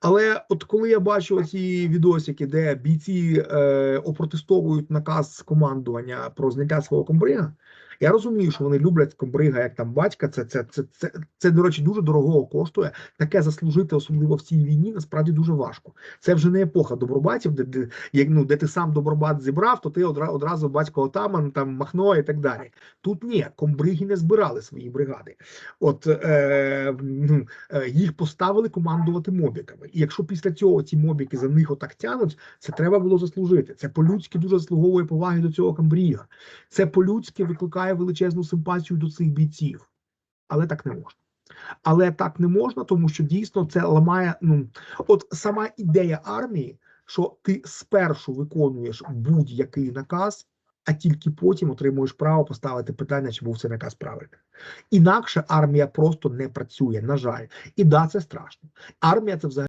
Але от коли я бачу ці відосики, де бійці е, опротестовують наказ командування про зняття свого комбрига, я розумію, що вони люблять комбрига як там батька. Це це, це, це, це, до речі, дуже дорогого коштує. Таке заслужити, особливо в цій війні, насправді дуже важко. Це вже не епоха добробатів, де, де, як, ну, де ти сам добробат зібрав, то ти одра, одразу батько отаман, там махно і так далі. Тут ні, комбриги не збирали свої бригади. От е, ну, е, їх поставили командувати мобіками. І якщо після цього ці мобіки за них отак тянуть, це треба було заслужити. Це по-людськи дуже заслуговує поваги до цього камбріга. Це по-людськи викликає величезну симпатію до цих бійців. Але так не можна. Але так не можна, тому що дійсно це ламає. Ну от сама ідея армії, що ти спершу виконуєш будь-який наказ, а тільки потім отримуєш право поставити питання, чи був цей наказ правильним. Інакше армія просто не працює. На жаль, і да, це страшно. Армія це взагалі.